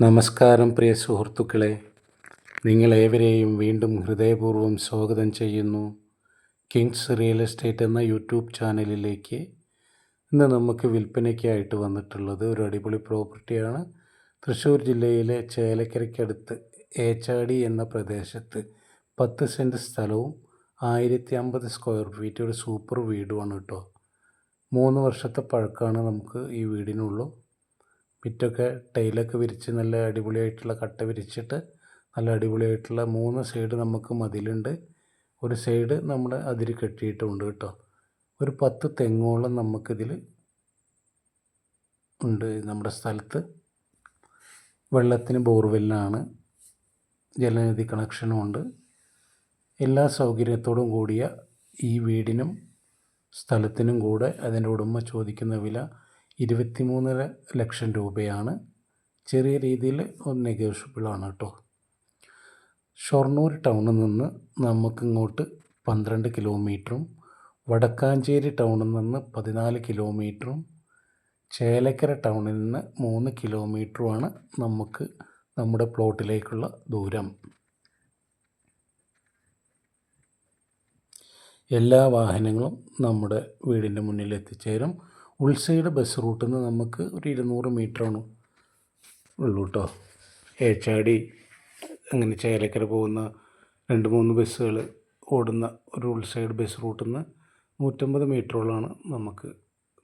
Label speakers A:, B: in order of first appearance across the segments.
A: നമസ്കാരം പ്രിയ സുഹൃത്തുക്കളെ. നിങ്ങളേവരെയും വീണ്ടും ഹൃദയപൂർവം സ്വാഗതം ചെയ്യുന്നു. കിങ്സ് റിയൽ എസ്റ്റേറ്റ് എന്ന യൂട്യൂബ് ചാനലിലേക്ക് ഇന്ന് നമുക്ക് വിൽപ്പനയ്ക്കായിട്ട് വന്നിട്ടുള്ളത് ഒരു അടിപൊളി പ്രോപ്പർട്ടിയാണ്. തൃശ്ശൂർ ജില്ലയിലെ ചേലക്കരയ്ക്കടുത്ത് ഏച്ചാടി എന്ന പ്രദേശത്ത് പത്ത് സെന്റ് സ്ഥലവും ആയിരത്തി അമ്പത് സ്ക്വയർ ഫീറ്റ് ഒരു സൂപ്പർ വീടുമാണ് കേട്ടോ. മൂന്ന് വർഷത്തെ പഴക്കമാണ് നമുക്ക് ഈ വീടിനുള്ളൂ. മിറ്റൊക്കെ ടൈലൊക്കെ വിരിച്ച് നല്ല അടിപൊളിയായിട്ടുള്ള കട്ട വിരിച്ചിട്ട് നല്ല അടിപൊളിയായിട്ടുള്ള മൂന്ന് സൈഡ് നമുക്ക് മതിലുണ്ട്. ഒരു സൈഡ് നമ്മൾ അതിര് കെട്ടിയിട്ടുണ്ട് കേട്ടോ. ഒരു പത്ത് തെങ്ങോളം നമുക്കിതിൽ ഉണ്ട് നമ്മുടെ സ്ഥലത്ത്. വെള്ളത്തിന് ബോർവെല്ലാണ് ജലനിധി കണക്ഷനും ഉണ്ട്. എല്ലാ സൗകര്യത്തോടും കൂടിയ ഈ വീടിനും സ്ഥലത്തിനും കൂടെ അതിന്റെ ഉടമ ചോദിക്കുന്ന വില ഇരുപത്തി മൂന്നര ലക്ഷം രൂപയാണ്. ചെറിയ രീതിയിൽ നെഗോഷ്യബിളാണ് കേട്ടോ ഷൊർണൂർ ടൗണിൽ നിന്ന് നമുക്കിങ്ങോട്ട് പന്ത്രണ്ട് കിലോമീറ്ററും വടക്കാഞ്ചേരി ടൗണിൽ നിന്ന് പതിനാല് കിലോമീറ്ററും ചേലക്കര ടൗണിൽ നിന്ന് മൂന്ന് കിലോമീറ്ററുമാണ് നമുക്ക് നമ്മുടെ പ്ലോട്ടിലേക്കുള്ള ദൂരം. എല്ലാ വാഹനങ്ങളും നമ്മുടെ വീടിന്റെ മുന്നിൽ എത്തിച്ചേരും. ഉൾസൈഡ് ബസ് റൂട്ടിൽ നിന്ന് നമുക്ക് ഒരു ഇരുന്നൂറ് മീറ്ററാണ് ഉള്ളൂ കേട്ടോ ഏച്ചാടി അങ്ങനെ ചേലക്കര പോകുന്ന രണ്ട് മൂന്ന് ബസ്സുകൾ ഓടുന്ന ഒരു ഉൾസൈഡ് ബസ് റൂട്ടിൽ നിന്ന് നൂറ്റമ്പത് മീറ്ററോളമാണ് നമുക്ക്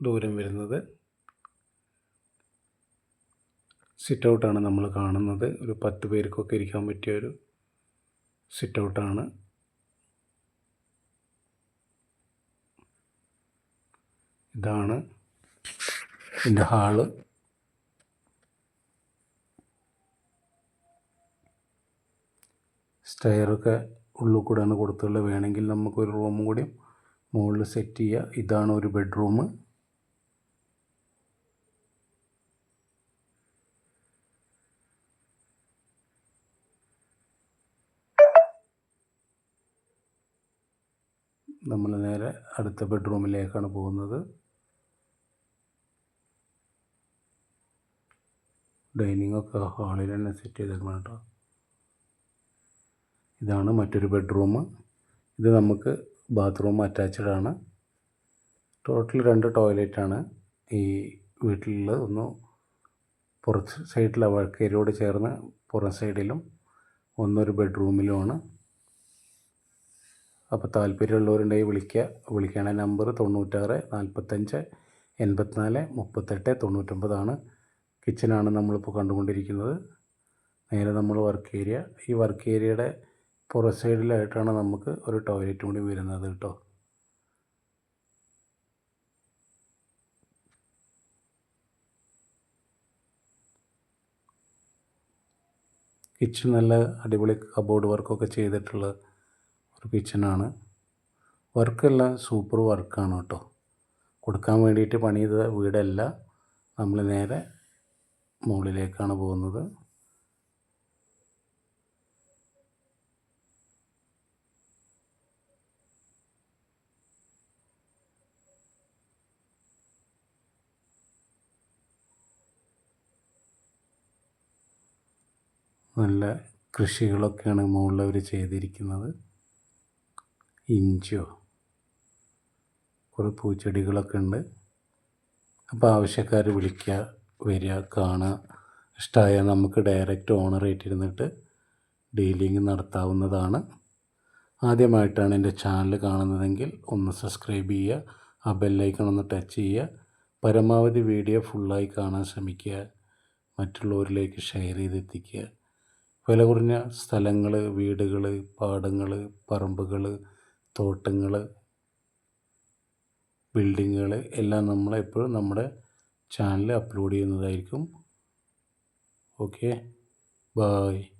A: ദൂരം വരുന്നത്. സിറ്റ് ഔട്ടാണ് നമ്മൾ കാണുന്നത്. ഒരു പത്ത് പേർക്കൊക്കെ ഇരിക്കാൻ പറ്റിയ ഒരു സിറ്റ് ഔട്ടാണ് ഇതാണ് ഇതിന്റെ ഹാൾ. സ്റ്റെയറൊക്കെ ഉള്ളിൽ കൂടെയാണ് കൊടുത്തുള്ളത്. വേണമെങ്കിൽ നമുക്കൊരു റൂമും കൂടി മുകളിൽ സെറ്റ് ചെയ്യുക ഇതാണ് ഒരു ബെഡ്റൂം നമ്മൾ നേരെ അടുത്ത ബെഡ്റൂമിലേക്കാണ് പോകുന്നത്. ഡൈനിങ് ഒക്കെ ഹാളിൽ തന്നെ സെറ്റ് ചെയ്തേക്കണം കേട്ടോ ഇതാണ് മറ്റൊരു ബെഡ്റൂം. ഇത് നമുക്ക് ബാത്റൂം അറ്റാച്ച്ഡ് ആണ്. ടോട്ടൽ രണ്ട് ടോയ്ലറ്റാണ് ഈ വീട്ടിലുള്ളത് ഒന്ന് പുറത്ത് സൈഡിലെ വഴക്കേരിയോട് ചേർന്ന് പുറം സൈഡിലും ഒന്നൊരു ബെഡ്റൂമിലുമാണ് അപ്പോൾ താല്പര്യമുള്ളവരുണ്ടെങ്കിൽ വിളിക്കുക വിളിക്കണ നമ്പർ തൊണ്ണൂറ്റാറ് നാൽപ്പത്തഞ്ച് എൺപത്തിനാല് മുപ്പത്തെട്ട് തൊണ്ണൂറ്റൊമ്പതാണ്. കിച്ചനാണ് നമ്മളിപ്പോൾ കണ്ടുകൊണ്ടിരിക്കുന്നത്. നേരെ നമ്മൾ വർക്ക് ഏരിയ ഈ വർക്ക് ഏരിയയുടെ പുറ സൈഡിലായിട്ടാണ് നമുക്ക് ഒരു ടോയ്ലറ്റും കൂടി വരുന്നത് കേട്ടോ. കിച്ചൺ നല്ല അടിപൊളി കബോർഡ് വർക്കൊക്കെ ചെയ്തിട്ടുള്ള ഒരു കിച്ചണാണ് വർക്കെല്ലാം സൂപ്പർ വർക്കാണ് കേട്ടോ. കൊടുക്കാൻ വേണ്ടിയിട്ട് പണിത വീടല്ല. നമ്മൾ നേരെ മുകളിലേക്കാണ് പോകുന്നത്. നല്ല കൃഷികളൊക്കെയാണ് മുകളിലവർ ചെയ്തിരിക്കുന്നത്. ഇഞ്ചിയോ കുറേ പൂച്ചെടികളൊക്കെ ഉണ്ട്. അപ്പോൾ ആവശ്യക്കാർ വിളിക്കുക. വരിക കാണുക. ഇഷ്ടമായാൽ നമുക്ക് ഡയറക്റ്റ് ഓണറായിട്ട് ഇരുന്നിട്ട് ഡീലിംഗ് നടത്താവുന്നതാണ്. ആദ്യമായിട്ടാണ് എന്റെ ചാനൽ കാണുന്നതെങ്കിൽ ഒന്ന് സബ്സ്ക്രൈബ് ചെയ്യുക ആ ബെല്ലൈക്കൺ ഒന്ന് ടച്ച് ചെയ്യുക. പരമാവധി വീഡിയോ ഫുള്ളായി കാണാൻ ശ്രമിക്കുക മറ്റുള്ളവരിലേക്ക് ഷെയർ ചെയ്തെത്തിക്കുക. വില കുറഞ്ഞ സ്ഥലങ്ങൾ വീടുകൾ പാടങ്ങൾ പറമ്പുകൾ തോട്ടങ്ങൾ ബിൽഡിങ്ങുകൾ എല്ലാം നമ്മളെപ്പോഴും നമ്മുടെ ചാനൽ അപ്ലോഡ് ചെയ്യുന്നതായിരിക്കും. Okay bye